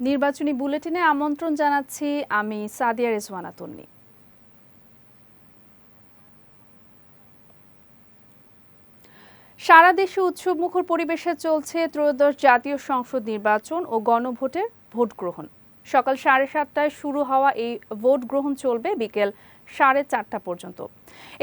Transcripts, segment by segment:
নির্বাচনী বুলেটিনে আমন্ত্রণ জানাচ্ছি আমি সাদিয়া রেজওয়ানা তন্নি। সারা দেশে উৎসবমুখর পরিবেশে চলছে ত্রয়োদশ জাতীয় সংসদ নির্বাচন ও গণভোটের ভোট গ্রহণ। সকাল সাড়ে সাতটায় শুরু হওয়া এই ভোট গ্রহণ চলবে বিকেল সাড়ে চারটা পর্যন্ত।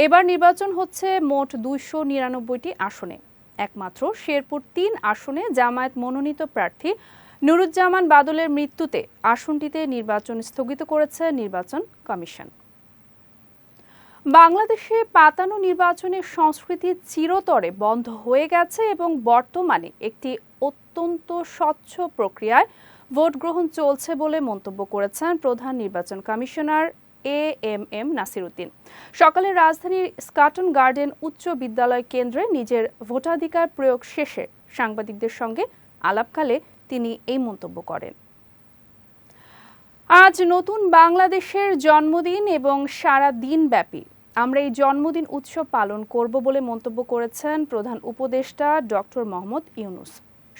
এবার নির্বাচন হচ্ছে মোট দুইশো নিরানব্বইটি আসনে। একমাত্র শেরপুর তিন আসনে জামায়াত মনোনীত প্রার্থী নুরুজ্জামান বাদলের মৃত্যুতে আসনটিতে নির্বাচন স্থগিত করেছে নির্বাচন কমিশন। বাংলাদেশে পাতানো নির্বাচনের সংস্কৃতি চিরতরে বন্ধ হয়ে গেছে এবং বর্তমানে একটি অত্যন্ত স্বচ্ছ প্রক্রিয়ায় ভোট গ্রহণ চলছে বলে মন্তব্য করেছেন প্রধান নির্বাচন commissioner A M M Nasiruddin. সকালে রাজধানীর স্কাটন গার্ডেন উচ্চ বিদ্যালয় কেন্দ্রে নিজের ভোটাধিকার প্রয়োগ শেষে সাংবাদিকদের সঙ্গে আলাপকালে তিনি এই মন্তব্য করেন। আজ নতুন বাংলাদেশের জন্মদিন এবং সারা দিনব্যাপী আমরা এই জন্মদিন উৎসব পালন করব বলে মন্তব্য করেছেন প্রধান উপদেষ্টা ডক্টর মোহাম্মদ ইউনুস।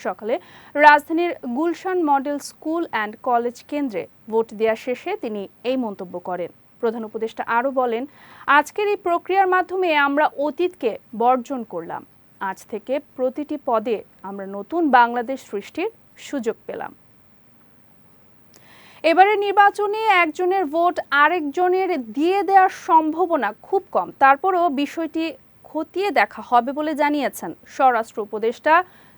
সকালে রাজধানীর Gulshan model school and college কেন্দ্রে ভোট দেওয়া শেষে তিনি এই মন্তব্য করেন। প্রধান উপদেষ্টা আরও বলেন, আজকের এই প্রক্রিয়ার মাধ্যমে আমরা অতীতকে বর্জন করলাম। আজ থেকে প্রতিটি পদে আমরা নতুন বাংলাদেশ সৃষ্টির সুযোগ পেলাম। এবারে নির্বাচনে একজনের ভোট আরেকজনের দিয়ে দেওয়ার সম্ভাবনা খুব কম। তারপরও বিষয়টি খতিয়ে দেখা হবে বলে জানিয়েছেন স্বরাষ্ট্র উপদেষ্টা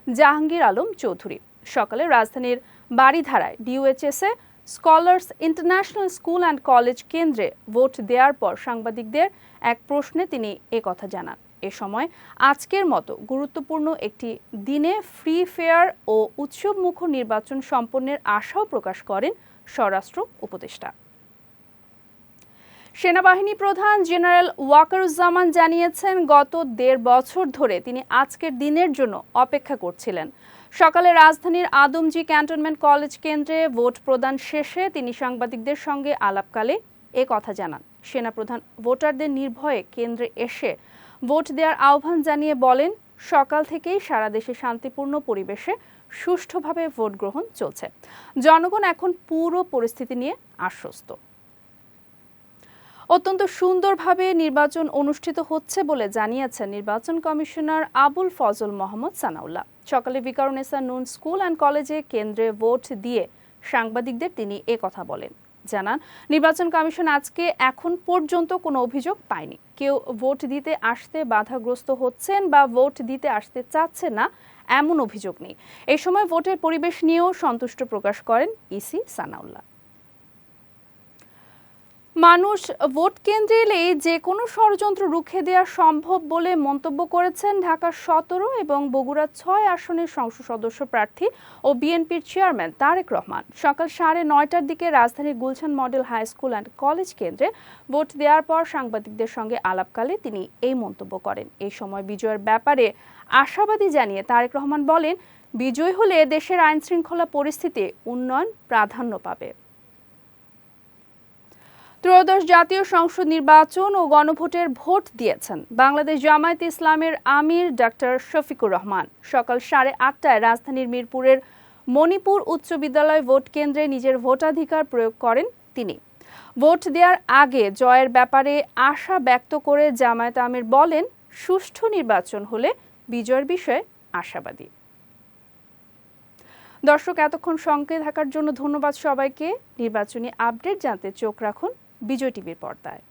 জাহাঙ্গীর আলম চৌধুরী। সকালে রাজধানীর বাড়িধারায় ডিউএইচএসে scholars international school and college কেন্দ্রে ভোট দেওয়ার পর সাংবাদিকদের এক প্রশ্নে তিনি কথা জানান। এ সময় আজকের মতো গুরুত্বপূর্ণ একটি দিনে ফ্রি ফেয়ার ও উৎসবমুখ নির্বাচন সম্পন্নের আশাও প্রকাশ করেন স্বরাষ্ট্র উপদেষ্টা। সেনাবাহিনী প্রধান জেনারেল ওয়াকারুজ্জামান জানিয়েছেন, গত দেড় বছর ধরে তিনি আজকের দিনের জন্য অপেক্ষা করছিলেন। সকালে রাজধানীর আদমজি ক্যান্টনমেন্ট কলেজ কেন্দ্রে ভোট প্রদান শেষে তিনি সাংবাদিকদের সঙ্গে আলাপকালে এ কথা জানান। সেনাপ্রধান ভোটারদের নির্ভয়ে কেন্দ্রে এসে ভোট দেওয়ার আহ্বান জানিয়ে বলেন, সকাল থেকেই সারা দেশে শান্তিপূর্ণ পরিবেশে সুষ্ঠুভাবে ভোট গ্রহণ চলছে। জনগণ এখন পুরো পরিস্থিতি নিয়ে আশ্বস্ত। অত্যন্ত সুন্দরভাবে নির্বাচন অনুষ্ঠিত হচ্ছে বলে জানিয়েছেন নির্বাচন কমিশনার আবুল ফজল মোহাম্মদ সানাউল্লাহ। সকালে বিকারুনেসা নুন স্কুল অ্যান্ড কলেজে কেন্দ্রে ভোট দিয়ে সাংবাদিকদের তিনি কথা বলেন। জানান, নির্বাচন কমিশন আজকে এখন পর্যন্ত কোনো অভিযোগ পায়নি। কেউ ভোট দিতে আসতে বাধাগ্রস্ত হচ্ছেন বা ভোট দিতে আসতে চাচ্ছেন না, এমন অভিযোগ নেই। এই সময় ভোটের পরিবেশ নিয়েও সন্তুষ্ট প্রকাশ করেন ইসি সানাউল্লাহ। মানুষ ভোট কেন্দ্রে এলে যে কোনো ষড়যন্ত্র রুখে দেওয়া সম্ভব বলে মন্তব্য করেছেন ঢাকার সতেরো এবং বগুড়া ছয় আসনের সংসদ সদস্য প্রার্থী ও বিএনপির চেয়ারম্যান তারেক রহমান। সকাল সাড়ে নয়টার দিকে রাজধানীর Gulshan model high school and college কেন্দ্রে ভোট দেওয়ার পর সাংবাদিকদের সঙ্গে আলাপকালে তিনি এই মন্তব্য করেন। এই সময় বিজয়ের ব্যাপারে আশাবাদী জানিয়ে তারেক রহমান বলেন, বিজয় হলে দেশের আইন শৃঙ্খলা পরিস্থিতি উন্নয়ন প্রাধান্য পাবে। ত্রয়োদশ জাতীয় সংসদ নির্বাচন ও গণভোটের ভোট দিয়েছেন বাংলাদেশ জামায়াত ইসলামের আমির ডাক্তার শফিকুর রহমান। সকাল সাড়ে আটটায় রাজধানীর মিরপুরের মণিপুর উচ্চ বিদ্যালয় ভোট কেন্দ্রে নিজের ভোটাধিকার প্রয়োগ করেন তিনি। ভোট দেওয়ার আগে জয়ের ব্যাপারে আশা ব্যক্ত করে জামায়াত আমির বলেন, সুষ্ঠু নির্বাচন হলে বিজয়ের বিষয়ে আশাবাদী। দর্শক, এতক্ষণ সঙ্গে থাকার জন্য ধন্যবাদ সবাইকে। নির্বাচনী আপডেট জানতে চোখ রাখুন। বিজয় টিভির পর্দায়।